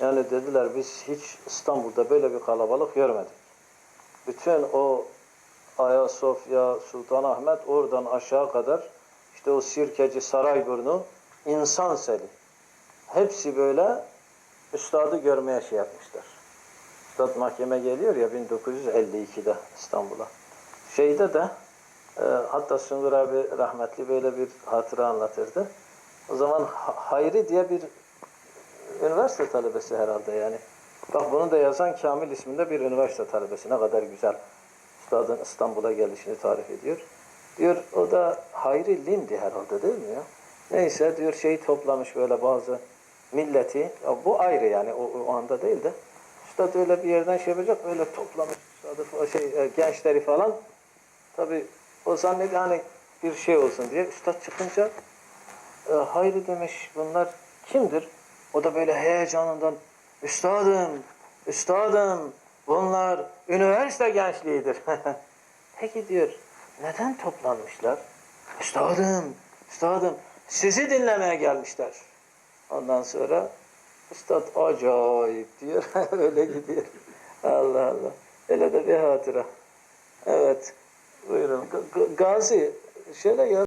Yani dediler biz hiç İstanbul'da böyle bir kalabalık görmedik. Bütün o Ayasofya, Sultanahmet oradan aşağı kadar işte o Sirkeci, Sarayburnu insan seli. Hepsi böyle üstadı görmeye şey yapmışlar. Üstad mahkeme geliyor ya 1952'de İstanbul'a. Şeyde de e, hatta Sungur abi rahmetli böyle bir hatıra anlatırdı. O zaman Ha- Hayri diye bir üniversite talebesi herhalde yani. Bak bunu da yazan Kamil isminde bir üniversite talebesi. Ne kadar güzel. Üstadın İstanbul'a gelişini tarif ediyor. Diyor o da Hayri Lim'di herhalde değil mi ya? Neyse diyor şeyi toplamış böyle bazı milleti. Ya bu ayrı yani o, o anda değil de. Üstad öyle bir yerden şey yapacak böyle toplamış üstadı, şey, e, gençleri falan. Tabi o zannediyor hani bir şey olsun diye. Üstad çıkınca e, Hayri demiş bunlar kimdir? O da böyle heyecanından üstadım, üstadım bunlar üniversite gençliğidir. Peki diyor neden toplanmışlar? Üstadım, üstadım sizi dinlemeye gelmişler. Ondan sonra üstad acayip diyor. Öyle gidiyor. Allah Allah. Öyle de bir hatıra. Evet. Buyurun. G- Gazi şöyle gel.